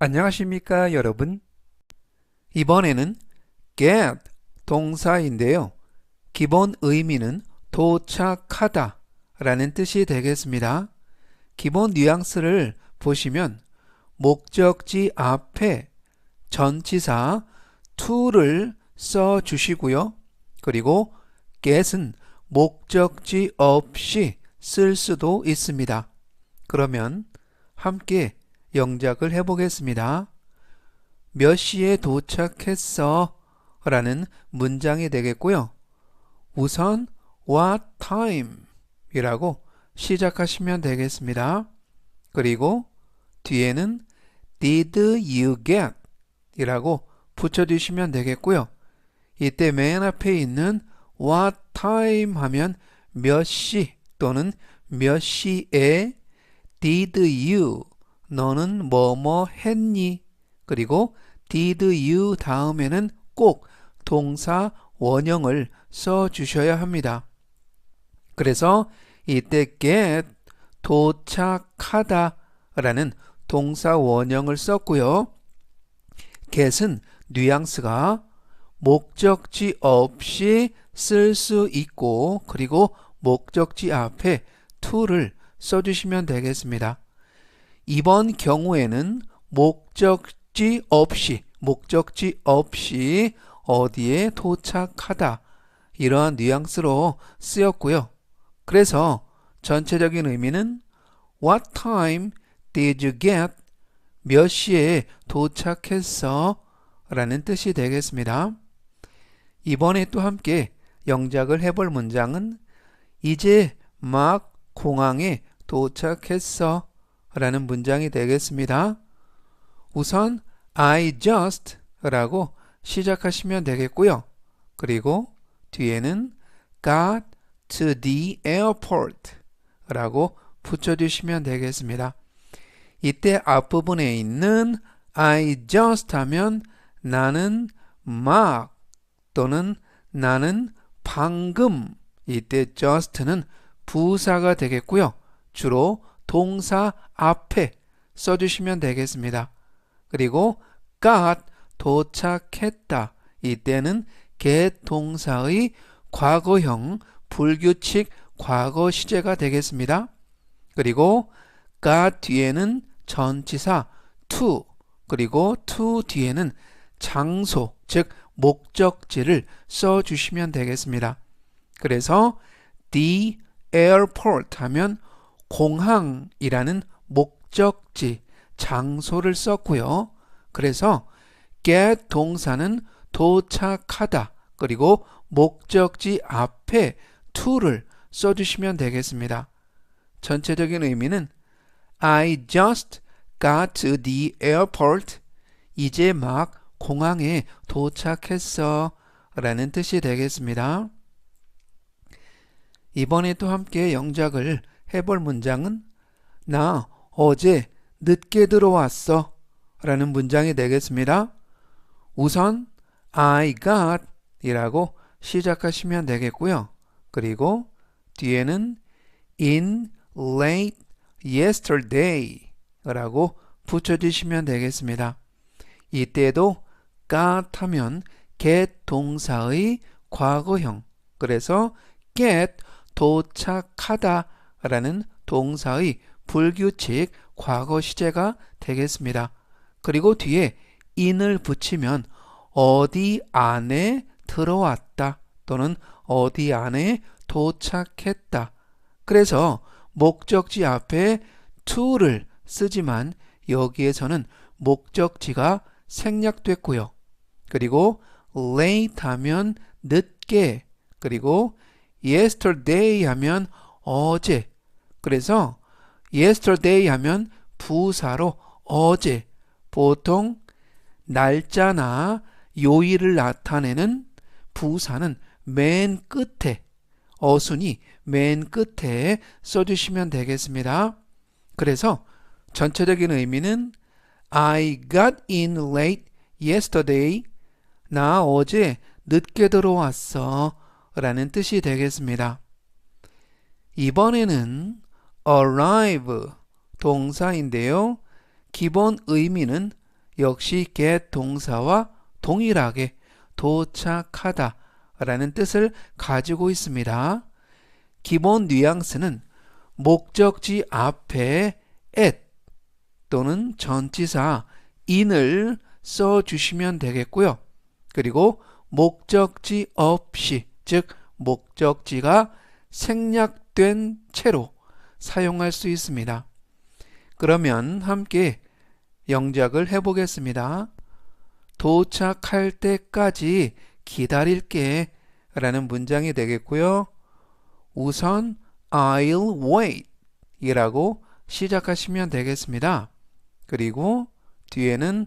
안녕하십니까 여러분? 이번에는 get 동사인데요. 기본 의미는 도착하다 라는 뜻이 되겠습니다. 기본 뉘앙스를 보시면 목적지 앞에 전치사 to를 써 주시고요. 그리고 get은 목적지 없이 쓸 수도 있습니다. 그러면 함께 영작을 해보겠습니다. 몇 시에 도착했어? 라는 문장이 되겠고요. 우선 what time 이라고 시작하시면 되겠습니다. 그리고 뒤에는 did you get 이라고 붙여주시면 되겠고요. 이때 맨 앞에 있는 what time 하면 몇 시 또는 몇 시에 did you 너는 뭐뭐 했니? 그리고 did you 다음에는 꼭 동사 원형을 써 주셔야 합니다. 그래서 이때 get 도착하다 라는 동사 원형을 썼고요. get은 뉘앙스가 목적지 없이 쓸 수 있고 그리고 목적지 앞에 to를 써주시면 되겠습니다. 이번 경우에는 목적지 없이 목적지 없이 어디에 도착하다 이러한 뉘앙스로 쓰였고요. 그래서 전체적인 의미는 What time did you get? 몇 시에 도착했어? 라는 뜻이 되겠습니다. 이번에 또 함께 영작을 해볼 문장은 이제 막 공항에 도착했어 라는 문장이 되겠습니다. 우선 I just 라고 시작하시면 되겠고요. 그리고 뒤에는 got to the airport 라고 붙여주시면 되겠습니다. 이때 앞부분에 있는 I just 하면 나는 막 또는 나는 방금 이때 just는 부사가 되겠고요. 주로 동사 앞에 써주시면 되겠습니다. 그리고 got 도착했다. 이때는 get 동사의 과거형 불규칙 과거 시제가 되겠습니다. 그리고 got 뒤에는 전치사 to 그리고 to 뒤에는 장소 즉 목적지를 써 주시면 되겠습니다. 그래서 the airport 하면 공항이라는 목적지, 장소를 썼고요. 그래서 get 동사는 도착하다. 그리고 목적지 앞에 to를 써주시면 되겠습니다. 전체적인 의미는 I just got to the airport. 이제 막 공항에 도착했어. 라는 뜻이 되겠습니다. 이번에 또 함께 영작을 해볼 문장은 나 어제 늦게 들어왔어 라는 문장이 되겠습니다. 우선 I got 이라고 시작하시면 되겠고요. 그리고 뒤에는 in late yesterday 라고 붙여주시면 되겠습니다. 이때도 got 하면 get 동사의 과거형 그래서 get 도착하다 라는 동사의 불규칙 과거 시제가 되겠습니다. 그리고 뒤에 in을 붙이면 어디 안에 들어왔다 또는 어디 안에 도착했다. 그래서 목적지 앞에 to를 쓰지만 여기에서는 목적지가 생략됐고요. 그리고 late 하면 늦게 그리고 yesterday 하면 어제. 그래서 yesterday 하면 부사로 어제. 보통 날짜나 요일을 나타내는 부사는 맨 끝에 어순이 맨 끝에 써주시면 되겠습니다. 그래서 전체적인 의미는 I got in late yesterday. 나 어제 늦게 들어왔어. 라는 뜻이 되겠습니다. 이번에는 arrive 동사인데요. 기본 의미는 역시 get 동사와 동일하게 도착하다 라는 뜻을 가지고 있습니다. 기본 뉘앙스는 목적지 앞에 at 또는 전치사 in을 써 주시면 되겠고요. 그리고 목적지 없이 즉 목적지가 생략된 채로 사용할 수 있습니다. 그러면 함께 영작을 해보겠습니다. 도착할 때까지 기다릴게 라는 문장이 되겠고요. 우선 I'll wait 이라고 시작하시면 되겠습니다. 그리고 뒤에는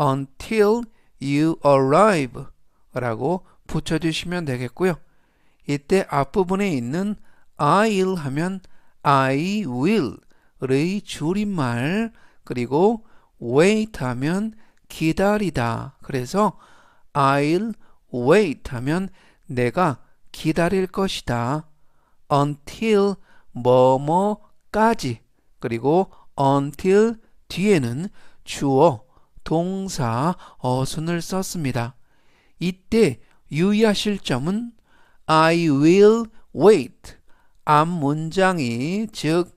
until you arrive 라고 붙여주시면 되겠고요. 이때 앞부분에 있는 I'll 하면 I will의 줄임말 그리고 wait 하면 기다리다. 그래서 I'll wait 하면 내가 기다릴 것이다. until 뭐뭐까지 그리고 until 뒤에는 주어, 동사, 어순을 썼습니다. 이때 유의하실 점은 I will wait 앞 문장이 즉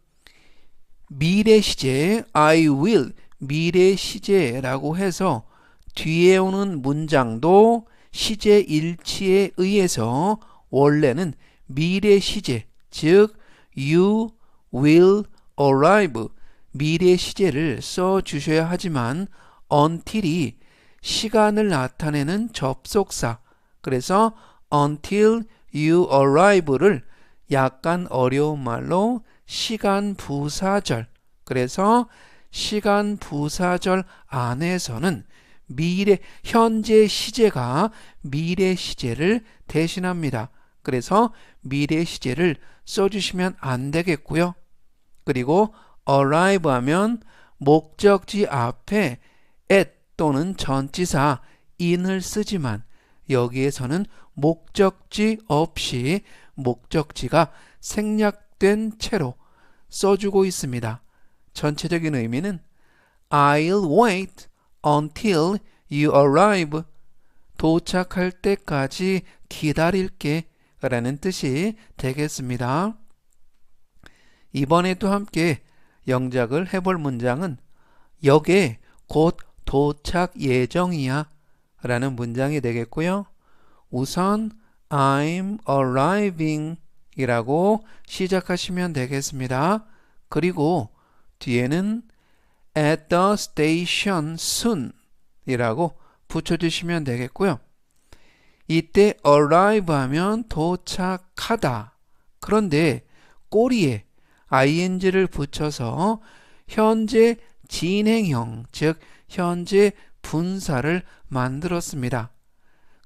미래 시제 I will 미래 시제라고 해서 뒤에 오는 문장도 시제 일치에 의해서 원래는 미래 시제 즉 you will arrive 미래 시제를 써 주셔야 하지만 until이 시간을 나타내는 접속사 그래서 until you arrive를 약간 어려운 말로 시간 부사절 그래서 시간 부사절 안에서는 미래 현재 시제가 미래 시제를 대신합니다. 그래서 미래 시제를 써주시면 안 되겠고요. 그리고 arrive 하면 목적지 앞에 at 또는 전치사 in을 쓰지만 여기에서는 목적지 없이 목적지가 생략된 채로 써주고 있습니다. 전체적인 의미는 I'll wait until you arrive. 도착할 때까지 기다릴게 라는 뜻이 되겠습니다. 이번에도 함께 영작을 해볼 문장은 역에 곧 도착 예정이야 라는 문장이 되겠고요. 우선 I'm arriving 이라고 시작하시면 되겠습니다. 그리고 뒤에는 at the station soon 이라고 붙여주시면 되겠고요. 이때 arrive 하면 도착하다. 그런데 꼬리에 ing를 붙여서 현재 진행형, 즉 현재 분사를 만들었습니다.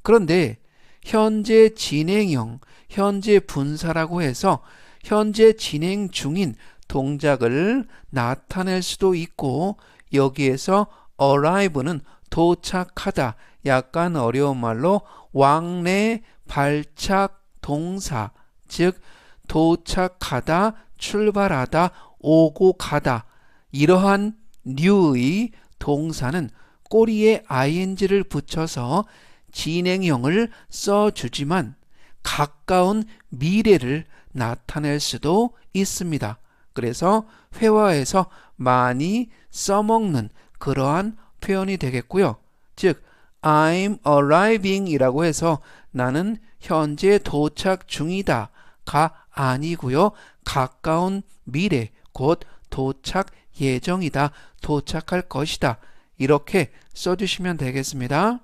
그런데 현재 진행형, 현재 분사라고 해서 현재 진행 중인 동작을 나타낼 수도 있고 여기에서 arrive는 도착하다 약간 어려운 말로 왕래 발착 동사 즉 도착하다 출발하다 오고 가다. 이러한 류의 동사는 꼬리에 ing를 붙여서 진행형을 써주지만 가까운 미래를 나타낼 수도 있습니다. 그래서 회화에서 많이 써먹는 그러한 표현이 되겠고요. 즉, I'm arriving 이라고 해서 나는 현재 도착 중이다 가 아니고요. 가까운 미래, 곧 도착 예정이다, 도착할 것이다. 이렇게 써주시면 되겠습니다.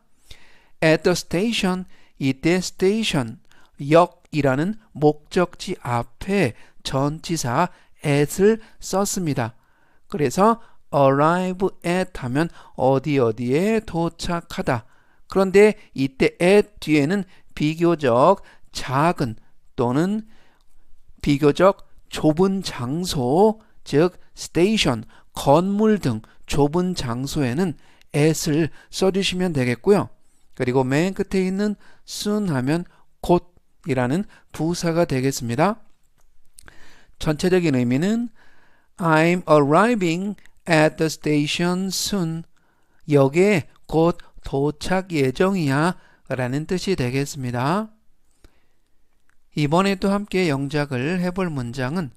At the station, 이때 station, 역이라는 목적지 앞에 전치사 at을 썼습니다. 그래서 arrive at 하면 어디 어디에 도착하다. 그런데 이때 at 뒤에는 비교적 작은 또는 비교적 좁은 장소, 즉 station, 건물 등 좁은 장소에는 at을 써주시면 되겠고요. 그리고 맨 끝에 있는 soon 하면 곧이라는 부사가 되겠습니다. 전체적인 의미는 I'm arriving at the station soon. 역에 곧 도착 예정이야 라는 뜻이 되겠습니다. 이번에도 함께 영작을 해볼 문장은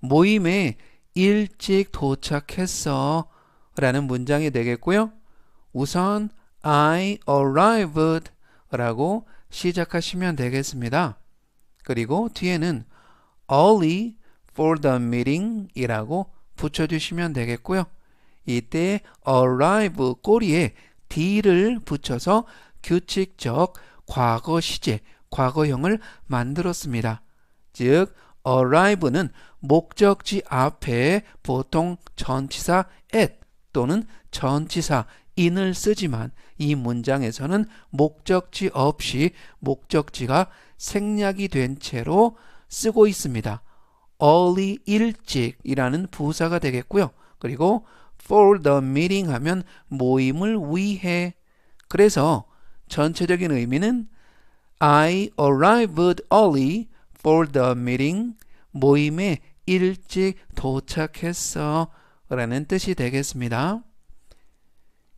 모임에 일찍 도착했어 라는 문장이 되겠고요. 우선 I arrived 라고 시작하시면 되겠습니다. 그리고 뒤에는 early for the meeting 이라고 붙여주시면 되겠고요. 이때 arrive 꼬리에 d를 붙여서 규칙적 과거 시제, 과거형을 만들었습니다. 즉, arrive는 목적지 앞에 보통 전치사 at 또는 전치사 in을 쓰지만 이 문장에서는 목적지 없이 목적지가 생략이 된 채로 쓰고 있습니다. early 일찍이라는 부사가 되겠고요. 그리고 for the meeting 하면 모임을 위해 그래서 전체적인 의미는 I arrived early for the meeting 모임에 일찍 도착했어 라는 뜻이 되겠습니다.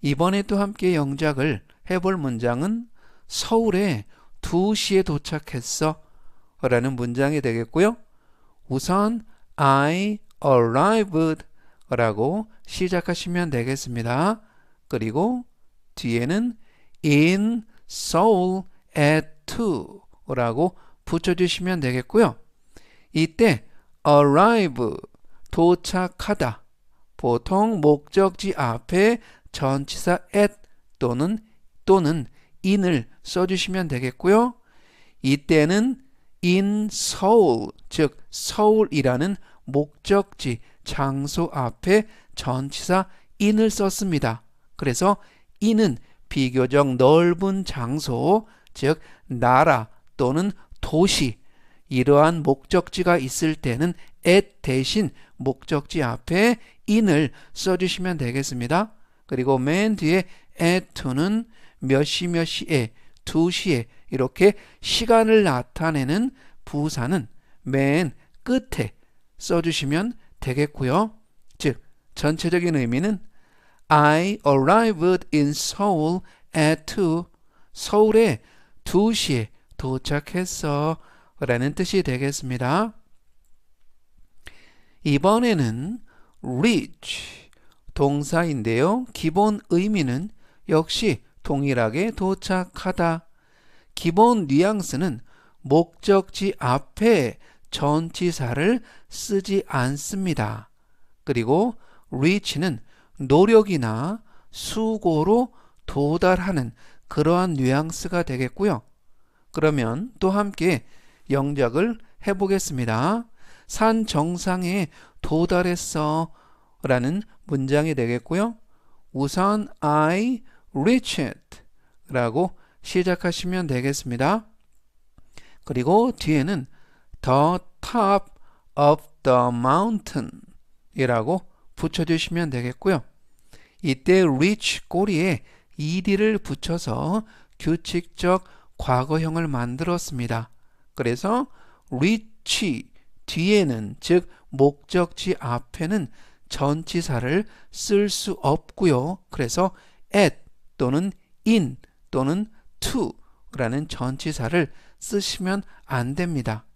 이번에 또 함께 영작을 해볼 문장은 서울에 2시에 도착했어 라는 문장이 되겠고요. 우선 I arrived 라고 시작하시면 되겠습니다. 그리고 뒤에는 in Seoul at 2 라고 붙여주시면 되겠고요. 이때 arrive 도착하다 보통 목적지 앞에 전치사 at 또는 또는 in을 써주시면 되겠고요. 이때는 in Seoul 즉 서울이라는 목적지 장소 앞에 전치사 in을 썼습니다. 그래서 in은 비교적 넓은 장소 즉 나라 또는 도시 이러한 목적지가 있을 때는 at 대신 목적지 앞에 in을 써주시면 되겠습니다. 그리고 맨 뒤에 at to는 몇 시 몇 시에 2시에 이렇게 시간을 나타내는 부사는 맨 끝에 써주시면 되겠고요. 즉 전체적인 의미는 I arrived in Seoul at 2 서울에 2시에 도착했어 라는 뜻이 되겠습니다. 이번에는 reach 동사인데요. 기본 의미는 역시 동일하게 도착하다. 기본 뉘앙스는 목적지 앞에 전치사를 쓰지 않습니다. 그리고 reach는 노력이나 수고로 도달하는 그러한 뉘앙스가 되겠고요. 그러면 또 함께 영작을 해보겠습니다. 산 정상에 도달했어 라는 문장이 되겠고요. 우선 I reached 라고 시작하시면 되겠습니다. 그리고 뒤에는 the top of the mountain 이라고 붙여주시면 되겠고요. 이때 reach 꼬리에 ed를 붙여서 규칙적 과거형을 만들었습니다. 그래서 reach 뒤에는 즉 목적지 앞에는 전치사를 쓸 수 없고요. 그래서 at 또는 in 또는 to 라는 전치사를 쓰시면 안 됩니다.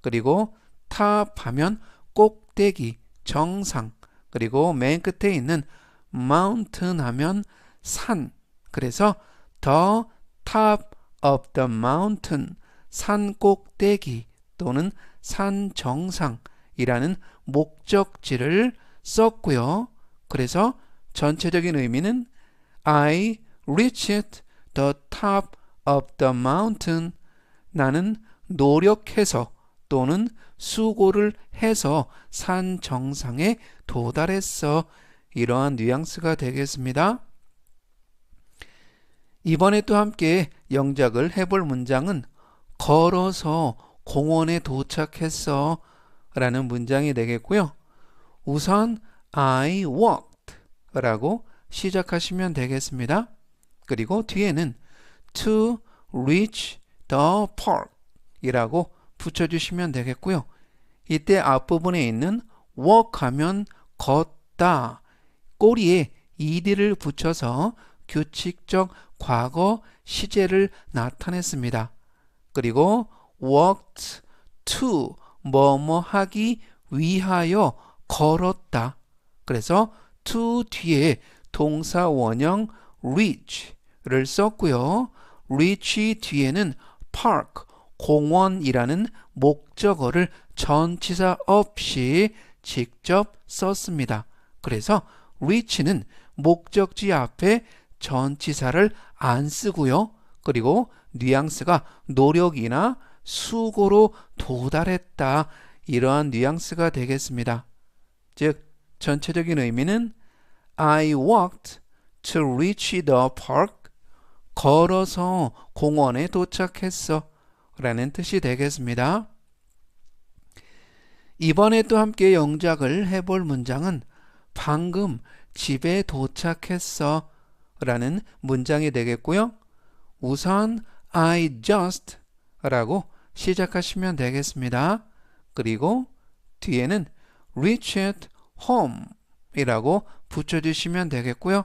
그리고 탑하면 꼭대기, 정상, 그리고 맨 끝에 있는 mountain 하면 산. 그래서 the top of the mountain, 산 꼭대기 또는 산 정상이라는 목적지를 썼고요. 그래서 전체적인 의미는 I reached the top of the mountain. 나는 노력해서 또는 수고를 해서 산 정상에 도달했어. 이러한 뉘앙스가 되겠습니다. 이번에 또 함께 영작을 해볼 문장은 걸어서 공원에 도착했어 라는 문장이 되겠고요. 우선 I walked 라고 시작하시면 되겠습니다. 그리고 뒤에는 to reach the park 이라고 붙여주시면 되겠고요. 이때 앞부분에 있는 walk 하면 걷다 꼬리에 ed를 붙여서 규칙적 과거 시제를 나타냈습니다. 그리고 walked to 뭐뭐 하기 위하여 걸었다. 그래서 to 뒤에 동사 원형 reach를 썼고요. reach 뒤에는 park 공원이라는 목적어를 전치사 없이 직접 썼습니다. 그래서 reach는 목적지 앞에 전치사를 안 쓰고요. 그리고 뉘앙스가 노력이나 수고로 도달했다. 이러한 뉘앙스가 되겠습니다. 즉, 전체적인 의미는 I walked to reach the park. 걸어서 공원에 도착했어. 라는 뜻이 되겠습니다. 이번에 또 함께 영작을 해볼 문장은 방금 집에 도착했어. 라는 문장이 되겠고요. 우선 I just 라고 시작하시면 되겠습니다. 그리고 뒤에는 reached home 이라고 붙여주시면 되겠고요.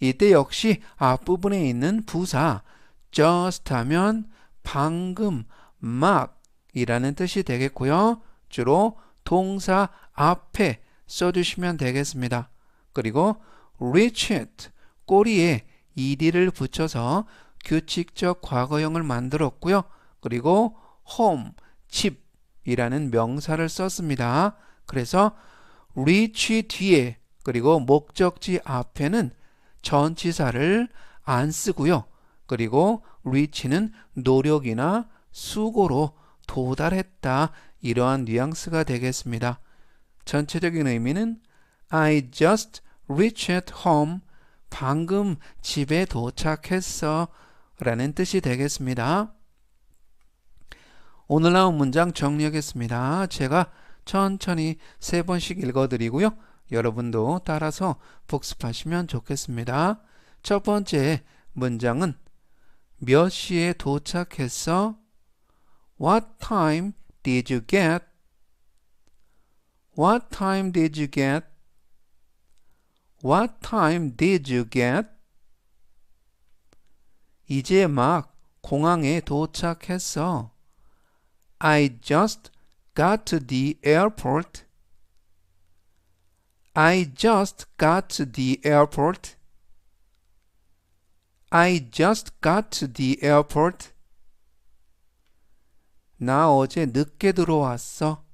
이때 역시 앞부분에 있는 부사 just 하면 방금, 막 이라는 뜻이 되겠고요. 주로 동사 앞에 써주시면 되겠습니다. 그리고 reached 꼬리에 ed를 붙여서 규칙적 과거형을 만들었고요. 그리고 home, 집이라는 명사를 썼습니다. 그래서 reach 뒤에 그리고 목적지 앞에는 전치사를 안 쓰고요. 그리고 reach는 노력이나 수고로 도달했다. 이러한 뉘앙스가 되겠습니다. 전체적인 의미는 I just reached home. 방금 집에 도착했어. 라는 뜻이 되겠습니다. 오늘 나온 문장 정리하겠습니다. 제가 천천히 세 번씩 읽어드리고요. 여러분도 따라서 복습하시면 좋겠습니다. 첫 번째 문장은 몇 시에 도착했어? What time did you get? What time did you get? What time did you get? 이제 막 공항에 도착했어. I just got to the airport. I just got to the airport. I just got to the airport. 나 어제 늦게 들어왔어.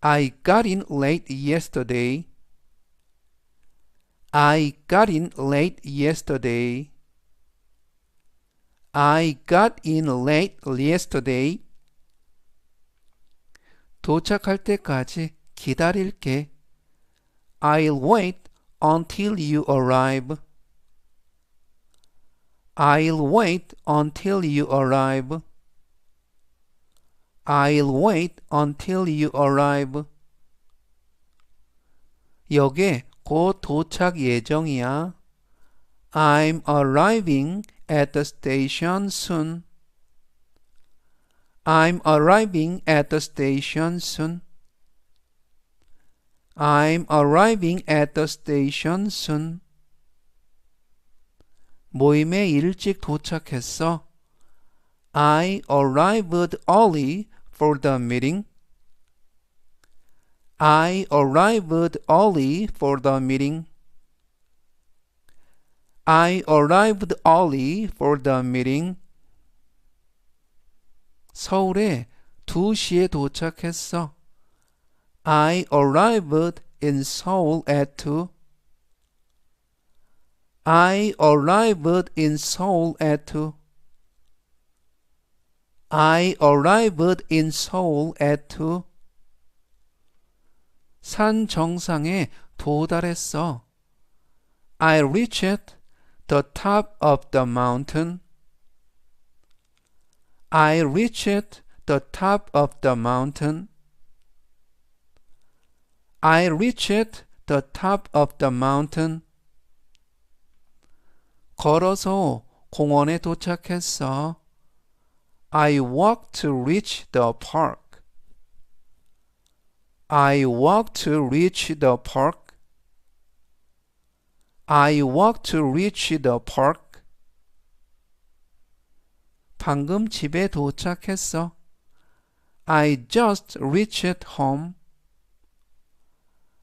I got in late yesterday. I got in late yesterday. I got in late yesterday. 도착할 때까지 기다릴게. I'll wait until you arrive. I'll wait until you arrive. I'll wait until you arrive. 역에 곧 도착 예정이야. I'm arriving at the station soon. I'm arriving at the station soon. I'm arriving at the station soon. 모임에 일찍 도착했어. I arrived early for the meeting. I arrived early for the meeting. I arrived early for the meeting. 서울에 2시에 도착했어. I arrived in Seoul at 2. I arrived in Seoul at 2. I arrived in Seoul at 2. 산 정상에 도달했어. I reached the top of the mountain. I reached the top of the mountain. I reached the top of the mountain. 걸어서 공원에 도착했어. I walked to reach the park. I walked to reach the park. I walked to reach the park. 방금 집에 도착했어. I just reached home.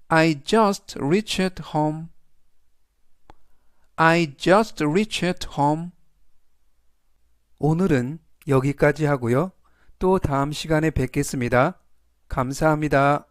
I just reached home. I just reached home. 오늘은 여기까지 하고요. 또 다음 시간에 뵙겠습니다. 감사합니다.